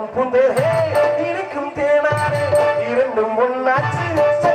நடக்கும் புந்தே இருக்கும் தேனாரே இரண்டும் ஒன்னாச்சு.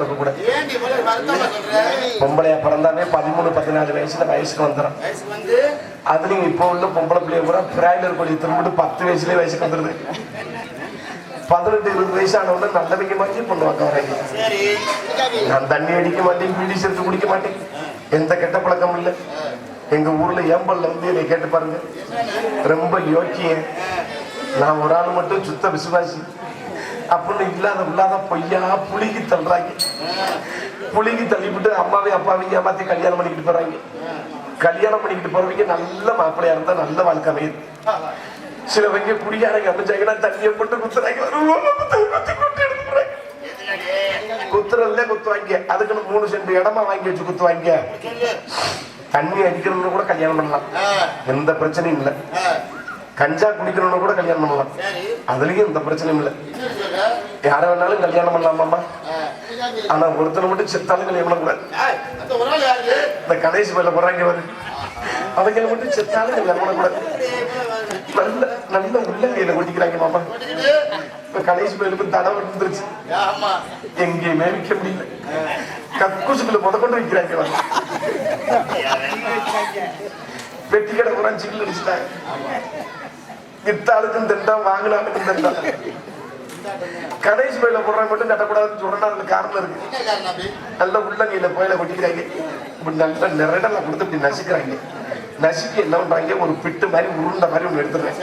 வருத்தமா சொல்ற? பொம்பளையா பிறந்தாவே பதிமூணு பதினாலு வயசுல வயசுக்கு வந்துடும் அதுலயும் இப்போ உள்ள பொம்பளை பிள்ளைய கூட பிராய்லர் கோழி திரும்பிட்டு பத்து வயசுலயே வயசுக்கு வந்துருது. பதினெட்டு இருபது வயசு ஆனவங்க நல்லவங்க மாதிரி பண்ணுவாங்க வரைக்கும் சரி. நான் தண்ணி அடிக்க மாட்டேன் பீடி சேர்த்து குடிக்க மாட்டேன். எந்த கெட்ட பழக்கம் இல்லை. எங்க ஊர்ல ஏம்பல்ல வந்து என்னை கேட்டு பாருங்க. ரொம்ப யோக்கியன். நான் ஒரு ஆள் மட்டும் சுத்த விசுவாசி. அப்படின்னு இல்லாத இல்லாத பொய்யா புளிக்கு தள்ளுறாங்க. புளிக்கு தள்ளிவிட்டு அம்மாவே அப்பாவையும் ஏமாத்தி கல்யாணம் பண்ணிக்கிட்டு போறாங்க. கல்யாணம் பண்ணிக்கிட்டு போறவங்க நல்ல மாப்பிள்ளையா இருந்தா நல்ல வாழ்க்கை அமையுது. சிலவங்க குடியாரங்க அமைச்சாங்கன்னா தண்ணியை போட்டு குத்துறாங்க. குத்துறதுல குத்துவாங்க. அதுக்குன்னு மூணு சென்ட் இடமா வாங்கி வச்சு குத்துவாங்க. தண்ணி அடிக்கணும்னு கூட கல்யாணம் பண்ணலாம். எந்த பிரச்சனையும் இல்லை. கஞ்சா குடிக்கணும்னு கூட கல்யாணம் பண்ணலாம். அதுலயும் எந்த பிரச்சனையும் இல்லை. யார வேணாலும் கல்யாணம் பண்ணலாமாம்மா. ஆனா ஒருத்தனை மட்டும் செத்தாலும் கல்யாணம் பண்ணக்கூடாது. இந்த கணேஷ் பயில போறாங்க பாரு. அவங்களை மட்டும் செத்தாலும் கல்யாணம் பண்ணக்கூடாது. நல்ல நல்ல உள்ளங்கையில கொட்டிக்கிறாங்க மாமா. போட்டுக்கிட்டு, இப்ப கணேஷ் பயிலுக்கு தடை வந்துருச்சு எங்கேயுமே விற்க முடியல. கக்கூசுக்குள்ள முத கொண்டு விற்கிறாங்க. வெட்டி கடை சில்லு அடிச்சுட்டாங்க. வித்தாளுக்கும் திட்டம் வாங்கினாலுக்கும் திட்டம் கடைசி பயில போடுற மட்டும் கட்டக்கூடாதுன்னு சொல்றேன்னா அதுக்கு காரணம் இருக்கு. நல்ல உள்ளங்கையில போயில கொட்டிக்கிறாங்க. இப்படி நல்ல நிரடல கொடுத்து இப்படி நசுக்கிறாங்க. நசுக்கி என்ன பண்றாங்க ஒரு பிட்டு மாதிரி உருண்டை மாதிரி ஒண்ணு எடுத்துறேன்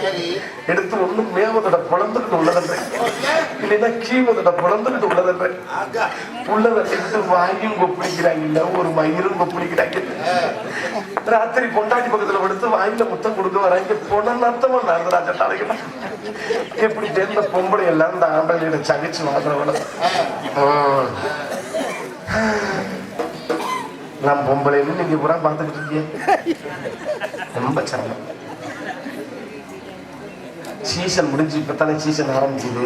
எடுத்து ஒண்ணு மேவதோட குழந்துக்கிட்டு உள்ளதுன்றேன் இல்லைன்னா கீவதோட குழந்துக்கிட்டு உள்ளதுன்றேன் உள்ளதை எடுத்து வாயும் கொப்பிடிக்கிறாங்க ஒரு மயிரும் கொப்பிடிக்கிறாங்க ராத்திரி பொண்டாட்டி பக்கத்துல படுத்து வாயில முத்தம் கொடுக்க வராங்க. பொண்ண நத்தமா நடந்துராஜா தலைக்கலாம் எப்படி சேர்ந்த பொம்பளை எல்லாம் இந்த ஆம்பளையிட சகிச்சு வாழ்றவள. நான் பொம்பளைன்னு நீங்க பூரா பார்த்துக்கிட்டு இருக்கீங்க. ரொம்ப சிரமம். சீசன் முடிஞ்சு இப்பத்தானே சீசன் ஆரம்பிச்சது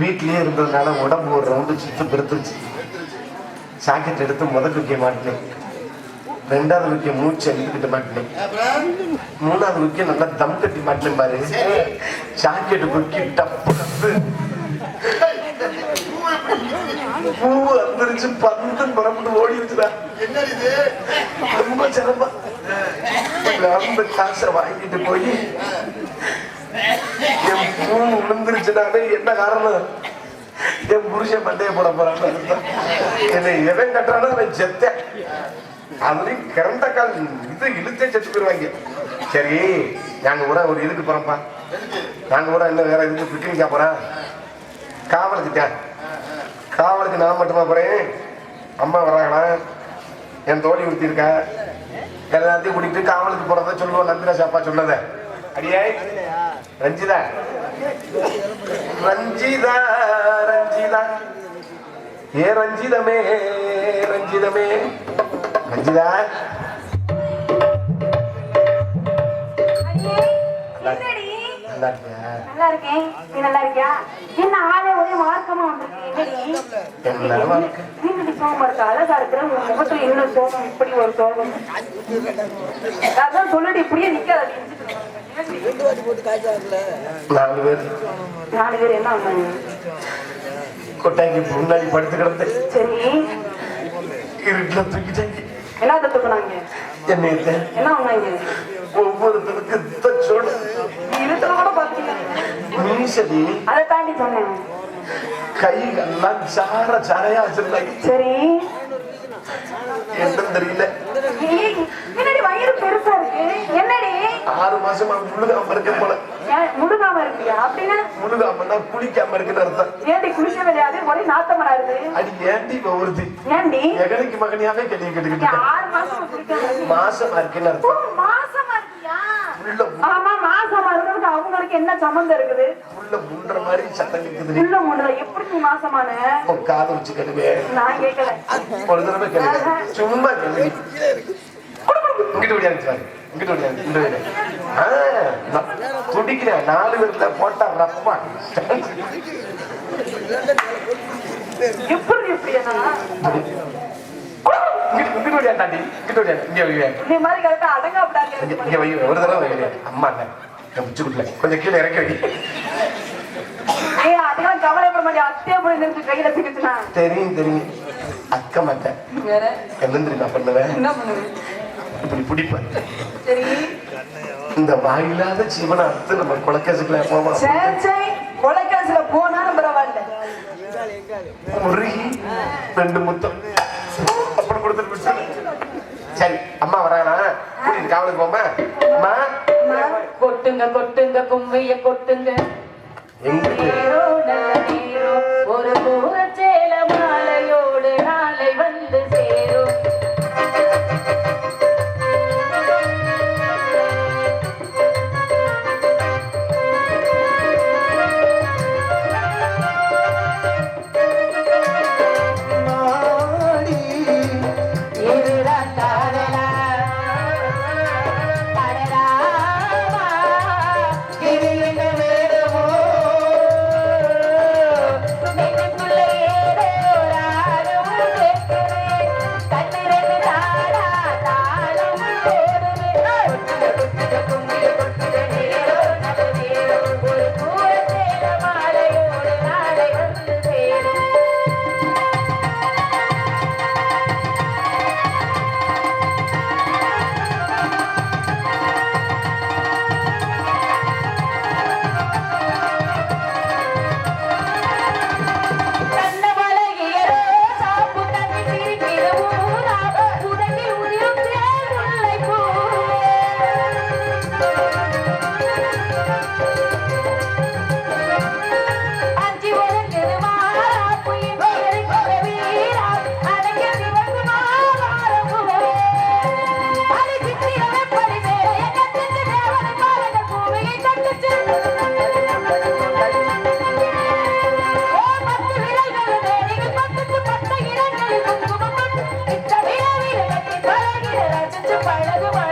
வீட்லயே இருந்ததுனால உடம்பு ஒரு ரவுண்டு சுத்து பெருத்துச்சு சாக்கெட் எடுத்து முதல் வைக்க மாட்டேன். ரெண்டாவது வைக்க மூச்சு அடிக்கிட்டு மாட்டினேன் மூணாவது வைக்க நல்லா தம் கட்டி மாட்டினேன் பாரு. சாக்கெட் கொக்கி டப்பு. பூ வந்துருச்சு பந்து புறப்பட்டு ஓடிடுச்சுடா. என்ன இது? ரொம்ப சிரமம். அந்த காசை வாங்கிட்டு போய் என் பூ விழுந்துருச்சுனாலே என்ன காரணம்? என் புருஷன் மண்டைய போட போறான்னு. என்னை எவன் கட்டுறானோ அவன் செத்தேன். அதுலயும் கரண்ட கால் இது இழுத்தே செத்து போயிருவாங்க சரி நாங்க கூட ஒரு இதுக்கு போறோம்ப்பா நாங்க கூட என்ன வேற இதுக்கு பிக்னிக்கா போறேன் காவலுக்கு காவலுக்கு நான் மட்டுமா போறேன்? அம்மா வர்றாங்களா என் தோழி ஊத்தி இருக்கா எல்லாத்தையும் கூட்டிட்டு காவலுக்கு போறத சொல்லுவோம். நந்திரா சாப்பா சொன்னத. அடியே. ரஞ்சிதா. ரஞ்சிதா ரஞ்சிதா. ஏ ரஞ்சிதமே ரஞ்சிதமே. ரஞ்சிதா? நல்லா நல்லா இருக்கேன் நீ நல்லா இருக்கியா என்ன ஆளே ஒரே மார்க்கமா வந்திருக்கு? என்னடி? சோகம் இருக்கு? அழகா இருக்கிற முகத்துல சோகம் இப்படி ஒரு சோகம் அதான் சொல்லுடி இப்படியே நிக்காத நாலு பேர். நாலு பேர் என்ன கொட்டாய்க்கு முன்னாடி படுத்து கிடந்து. சரி. இருட்டுல தூக்கிட்டாங்க என்ன தத்துக்குனாங்க என்னை என்ன ஒவ்வொருத்தருக்கு நீ இருட்டுல மீசடி அதை தாண்டி சொன்னேன் கைகள்லாம் சார சாரையா வச்சிருந்தாங்க சரி. என்னன்னு தெரியல. என்னடி வயிறு பெருசா இருக்கு? என்னடி? ஆறு மாசமா முழுகாம இருக்க போல. முழுகாம இருக்கியா? அப்படின்னா? முழுகாமன்னா குளிக்காம இருக்குன்னு அர்த்தம். ஏண்டி குளிக்க கிடையாது ஒரே நாத்தமரா இருக்கு அடி ஏண்டி இப்ப ஒருத்தி? ஏண்டி எகனைக்கு மகனியாவே கேள்வி கேட்டுக்கிட்டு ஆறு மாசம்? மாசமா இருக்குன்னு அர்த்தம். மாசமா உள்ள ஆமா மாசமா இருக்கிறதுக்கு அவங்களுக்கு என்ன சம்மந்தம் இருக்குது? உள்ள முன்ற மாதிரி சத்தம் கேக்குது உள்ள முன்னல எப்படி நீ மாசமான? காது வச்சு கேளுவே நான் கேட்கல ஒரு தடவை கேளுங்க. சும்மா கேள்வி இங்கிட்டு இந்த நான் துடிக்கிறேன். நாலு பேர்ல போட்டா ரப்பா. எப்படி இப்படியா இங்கிட்டு ஓடியாந்தாண்டி இங்கிட்டு இங்க வைவே நீ மாதிரி கரெக்டா அடங்க இங்க விடாங்க இங்க வை ஒரு தடவை வைவே அம்மா இல்ல கொடுக்கல. கொஞ்சம் கீழே இறக்கி வை. அதெல்லாம் கவலைப்பட மாட்டேன் அத்தையா போய் கையில சிக்கிச்சுனா தெரியும் தெரியும். அக்க மாட்டேன். வேற? பண்ணுவேன் என்ன பண்ணுவேன் இப்படி பிடிப்பேன். சரி. இந்த வாயில்லாத ஜீவனை அடுத்து நம்ம குலக்கசுக்குள்ள போவோம். கொலைக்காசுல போனாலும் பரவாயில்ல. முருகி ரெண்டு முத்தம் அப்புறம் கொடுத்துட்டு விட்டு சரி அம்மா வரானா கூட்டிட்டு காவலுக்கு போமா அம்மா. கொட்டுங்க கொட்டுங்க கும்மைய கொட்டுங்க. எங்க? ஒரு பூரச்சேல baila, que baila.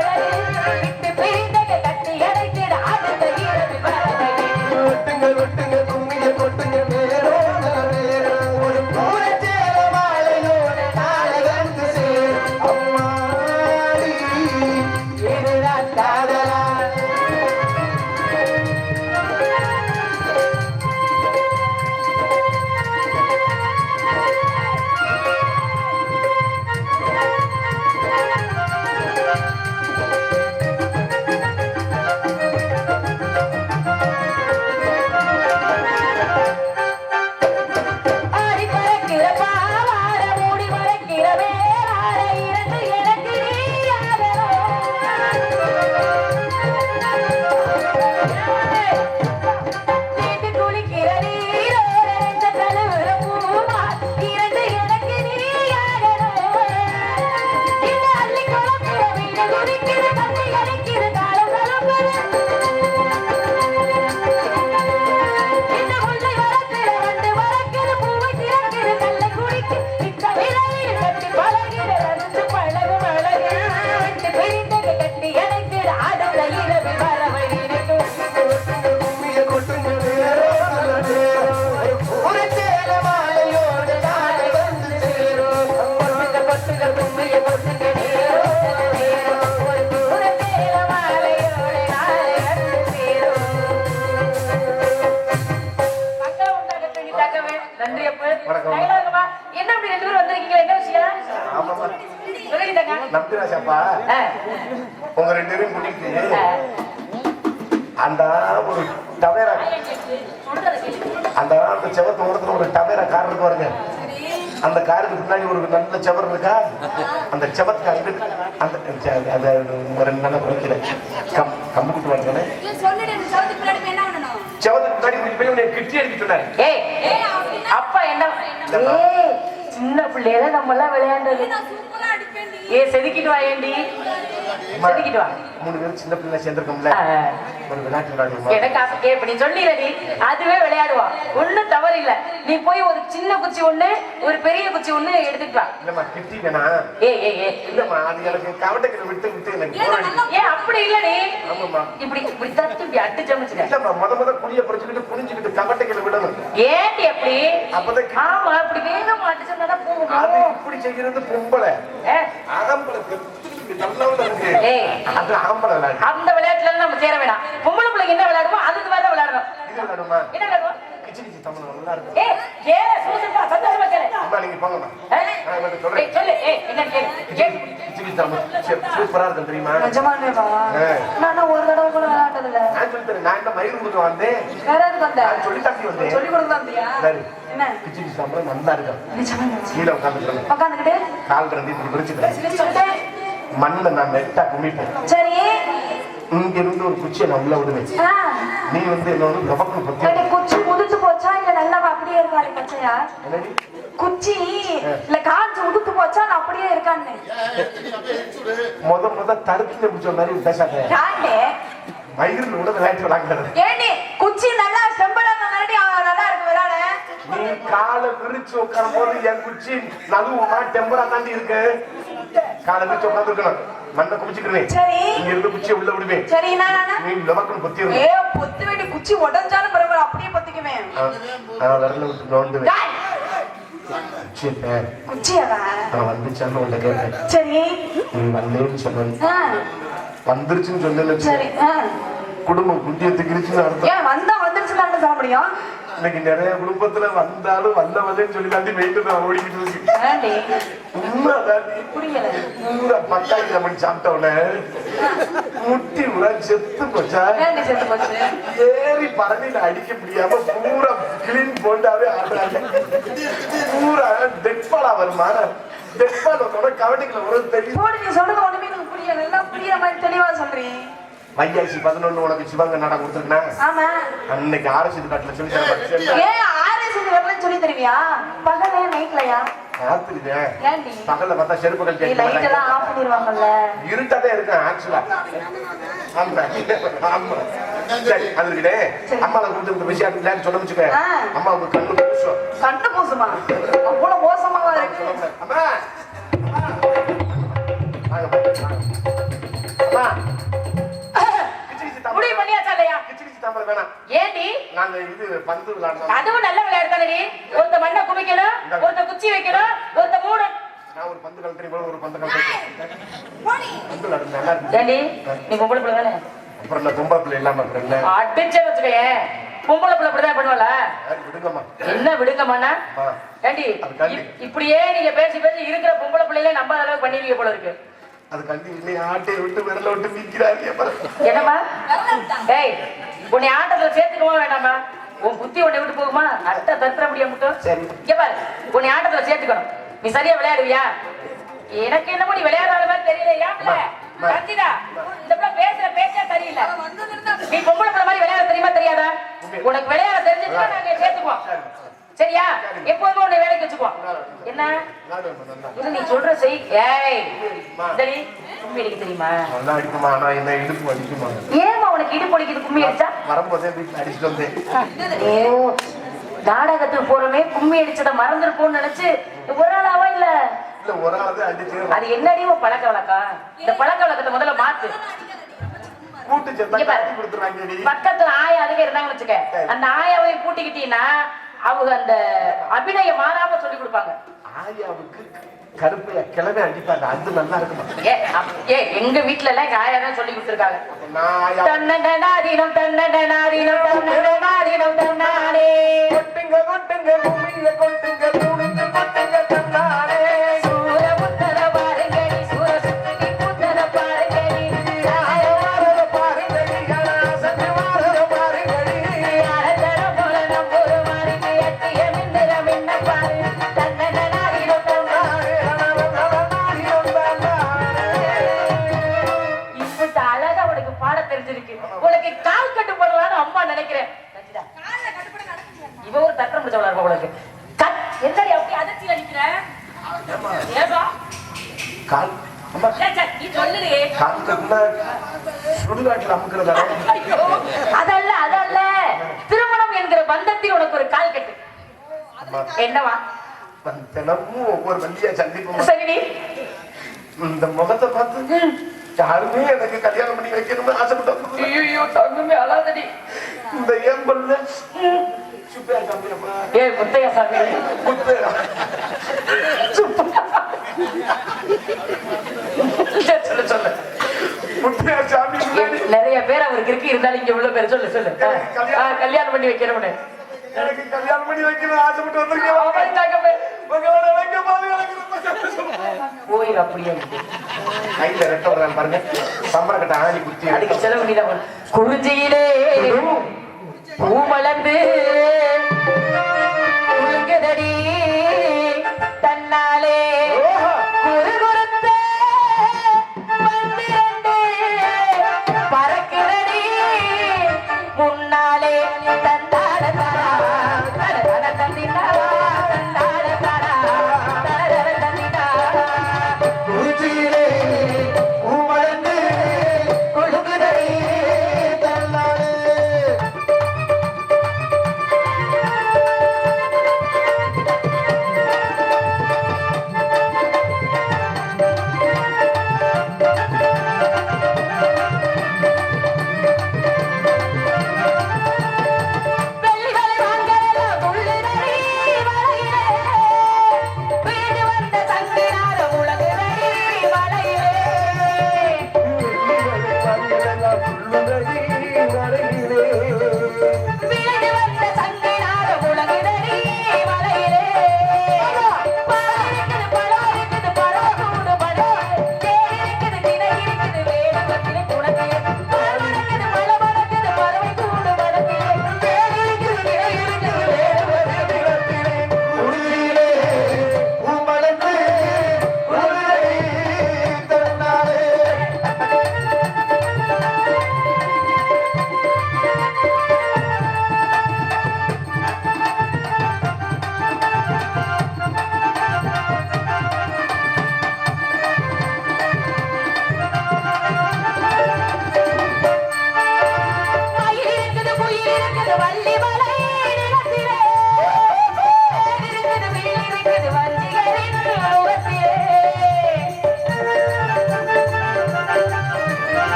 ஆ, உங்க ரெண்டு பேரும் கூட்டிட்டு. அந்த ஒரு டவேரா. அந்த அந்த செவத்து ஓரத்துல ஒரு டவேரா கார் இருக்கு பாருங்க. அந்த காருக்கு பின்னாடி ஒரு நல்ல செவர் இருக்கா? அந்த செவத்துக்கு அங்க அந்த அது ஒரு ரெண்டு நாள் குறைக்கல கம் கம்பு குத்து வாங்கினே சவுத்துக்கு பின்னாடி போய் உன்னை கிட்டி ஏய் அப்பா என்ன சின்ன பிள்ளையில நம்ம எல்லாம் விளையாண்டது ஏ செதுக்கிட்டு வா ஏண்டி செதுக்கிட்டு வா. மூணு பேரும் சின்ன பிள்ளை சேர்ந்திருக்கோம்ல. ஒரு விளையாட்டு விளையாடுவோமா? எனக்கு ஆசை. ஏ, இப்ப நீ சொல்லிடுறடி அதுவே விளையாடுவா. ஒண்ணும் தவறு இல்ல. நீ போய் ஒரு சின்ன குச்சி ஒண்ணு ஒரு பெரிய குச்சி ஒண்ணு எடுத்துட்டு வா. இல்லம்மா கிட்டி வேணா ஏ ஏ ஏ. இல்லம்மா அது எனக்கு கவட்டைக்கிற விட்டு விட்டு எனக்கு. ஏ அப்படி இல்லடி ஆமாம்மா. இப்படி இப்படி தட்டு இப்படி அட்டு ஜமிச்சுக்க இல்லம்மா முத முத குடிய பறிச்சுக்கிட்டு குனிஞ்சுக்கிட்டு கவட்டைக்கிற விடணும். ஏண்டி அப்படி? அப்பதான் ஆமா அப்படி வேகமா அட்டு சொன்னா போகும். இப்படி செய்கிறது பொம்பளை. ஏ, அந்த விளையாட்டுல நம்ம சேர வேணாம். பொம்பளை பிள்ளைங்க என்ன விளையாடுமோ அதுக்கு வேற விளையாடணும். இது விளையாடுமா? என்ன விளையாடுவோம் சூப்பரா இருக்கும் தெரியுமா நிஜமானேவா ஆ. நான் ஒரு தடவை கூட விளையாண்டது இல்ல நான் சொல்லி தரேன் நான் என்ன மயிர் கொடுக்க வந்தேன்? வேற எதுக்கு சொல்லி வந்தேன். சொல்லி கொடுத்தாந்தியா சரி. என்ன? கிச்சி கிச்சி தமிழ் நல்லா இருக்கும். நிஜமானே கீழே உட்காந்துக்கிறேன் உட்காந்துக்கிட்டு? கால் ரெண்டு இப்படி பிரிச்சுக்கிறேன் சொல்லிட்டு மண்ணில் நான் நெட்டா குமிப்பேன். சரி. இங்க இருந்து ஒரு குச்சியை நான் உள்ள விடுவேன். நீ வந்து என்னோட கபக்கு பத்தி ஏடி, குச்சி முதிச்சு போச்சா? இல்ல நல்லா அப்படியே பச்சையா? என்னடி? குச்சி இல்ல காஞ்சு உடுத்து போச்சா? நான் அப்படியே இருக்கான்னு. முத முத தடுத்து பிடிச்ச மாதிரி பேசாத மயிரில் கூட விளையாட்டு விளாங்கிறது ஏண்டி குச்சி நல்லா செம்படா நல்லா நல்லா இருக்கு விளையாட நீ காலை விரிச்சு உட்காரும் போது என் குச்சி நழுவுமா டெம்பரா தாண்டி இருக்கு. காலை விரிச்சு உட்காந்துருக்கணும் மண்ணை குமிச்சுக்கிறேன் சரி. இங்க இருந்து குச்சியை உள்ள விடுவேன். சரி நீ லவக்குன்னு பொத்தி ஏ பொத்து வேண்டி குச்சி உடஞ்சாலும் பரவாயில்ல அப்படியே பொத்திக்குவேன். நான் விரல விட்டு நோண்டுவேன். டேய், குச்சி இல்ல. குச்சியவா நான் வந்துச்சான்னு உள்ள கேட்பேன் சரி. நீ வந்தேன்னு சொன்ன ஆ, வந்துருச்சுன்னு சொன்னேன்னு சரி. குடும்பம் குட்டியத்துக்குருச்சுன்னு அர்த்தம். ஏன் வந்தா வந்துருச்சுன்னு சொல்ல முடியும்? இன்னைக்கு நிறைய குடும்பத்துல வந்தாலும் வந்தவதேன்னு சொல்லி தாண்டி வெயிட்டு நான் ஓடிக்கிட்டு இருக்கு ஏண்டி? உண்மை தாண்டி புரியல. பூரா பத்தாயிரம் மணி சாப்பிட்ட உடனே முட்டி உரா செத்து போச்சா? ஏறி பரணியில அடிக்க முடியாம பூரா கிளீன் போண்டாவே ஆடுறாங்க பூரா டெட்பாலா வருமா? டெட்பால் கவட்டிக்குள்ள ஒரு தெரியும் போடு நீ சொல்றது ஒண்ணுமே புரியல. எல்லாம் புரியுற மாதிரி தெளிவா சொல்றீங்க வையாசி பதினொன்னு உனக்கு சிவங்க நாடகம் கொடுத்துருக்கா ஆமா. அன்னைக்கு ஆரசி காட்டுல சொல்லி தர மாட்டேன் ஏன் ஆர்எஸ் வரலன்னு சொல்லி தருவியா? பகலே நைட்லயா ஏண்டி? பகல்ல பார்த்தா கேட்க லைட் மாட்டாங்க எல்லாம் ஆஃப் பண்ணிடுவாங்கல்ல ஆக்சுவலா ஆமா. ஆமா. சரி அது இருக்கே இந்த விஷயம் இல்லைன்னு சொல்ல வச்சுக்க. அம்மாவுக்கு கண்ணு பூசும் கண்ணு பூசுமா அவ்வளவு மோசமாவா இருக்கு. அம்மா. நாங்க இது பந்து விளையாடணும் அதுவும் நல்ல விளையாட்டு தானடி? ஒருத்த மண்ணை குமிக்கணும் ஒருத்த குச்சி வைக்கணும் ஒருத்த மூணு நான் ஒரு பந்து கலட்டுறேன் இவ்வளவு ஒரு பந்து கலட்டுறேன் போடி. பந்து விளையாடுறது நல்லா இருக்கு ஏண்டி நீ பொம்பளை பிள்ளை தானே அப்புறம் என்ன பொம்பளை பிள்ளை இல்லாம அப்புறம் என்ன அடிச்சே வச்சுக்கேன் பொம்பளை பிள்ளை இப்படிதான் பண்ணுவல விடுங்கம்மா. என்ன விடுங்கம்மாண்ணா. ஏண்டி இப்படியே நீங்க பேசி பேசி இருக்கிற பொம்பளை பிள்ளைகளே நம்பாத அளவுக்கு பண்ணிருக்கீங்க போல இருக்கு. அது கண்டி இல்லை ஆட்டையை விட்டு விரல விட்டு நிக்கிறாங்க. அப்புறம் என்னம்மா ஏய் உன்னை ஆட்டத்துல சேர்த்துக்கவா வேண்டாமா உன் புத்தி உன்னை விட்டு போகுமா? அட்டை தத்துற முடிய மட்டும் சரி. இங்க பாரு. உன்னை ஆட்டத்துல சேர்த்துக்கணும். நீ சரியா விளையாடுவியா? எனக்கு என்னமோ நீ விளையாடாத மாதிரி தெரியல. ஏன்ல. ரஞ்சிதா இந்த பிள்ளை பேசுற பேச்சே சரியில்லை. நீ பொம்பளை பிள்ளை மாதிரி விளையாட தெரியுமா தெரியாதா? உனக்கு விளையாட தெரிஞ்சுச்சுன்னா நாங்க சேர்த்துக்குவோம். சரியா? எப்போதுமே உன்னை வேலைக்கு வச்சுக்கோ என்ன? இது நீ சொல்ற செய். ஏய் சரி கும்மி அடிக்க தெரியுமா? நல்லா அடிக்குமா ஆனா என்ன இடுப்பு அடிக்குமா ஏமா உனக்கு இடுப்பு அடிக்குது கும்மி அடிச்சா? வரும்போதே வீட்டுல அடிச்சுட்டு வந்தேன் நாடகத்துக்கு போறோமே கும்மி அடிச்சத மறந்துருப்போம்னு நினைச்சு ஒரு நாளாவா இல்ல? இல்ல ஒரு அடிச்சு அது என்னடி உன் பழக்க வழக்கம்? இந்த பழக்க வழக்கத்தை முதல்ல மாத்து. கூட்டு பக்கத்துல ஆயா அதுவே இருந்தாங்கன்னு வச்சுக்க. அந்த ஆயாவை கூட்டிக்கிட்டீங்கன்னா அவங்க அந்த அபிநயம் மாறாம சொல்லி கொடுப்பாங்க. ஆயாவுக்கு கருப்பைய கிளம்பி அடிப்பாங்க அது நல்லா இருக்குமா? ஏ எங்க வீட்ல எல்லாம் ஆயா தான் சொல்லி கொடுத்துருக்காங்க தன்னடனாதீனம் தன்னடனாதீனம் தன்னடனாதீனம் தன்னானே கொட்டுங்க கொட்டுங்க பூமியில கொட்டுங்க மரியாதை பைத்தியம் இருக்க உங்களுக்கு கட். என்னடி அப்படி அதிர்ச்சியில் நிற்கிறேன் கால். அதல்ல அதல்ல. திருமணம் என்கிற பந்தத்தில் உனக்கு ஒரு கால் கட்டு. என்னவா? தினமும் ஒவ்வொரு வண்டியா சந்திப்போம். சரி இந்த முகத்தை பார்த்து யாருமே எனக்கு கல்யாணம் பண்ணி வைக்கணும்னு ஆசைப்பட்டாங்க ஐயோ தங்கமே அழாதடி. இந்த ஏன் ஏ முத்தையா சாமி நிறைய பேர் அவருக்கு இருக்கு. இருந்தாலும் இங்க உள்ள பேர் சொல்லு சொல்லு. கல்யாணம் பண்ணி வைக்கிறவனே கல்யாணம் பண்ணி வைக்கணும் ஆசைப்பட்டு வந்திருக்கேன். போயிரு அப்படியே குறிஞ்சியிலே பூமலர்ந்து தன்னாலே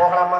போகலாமா போகலாமா ஆளோ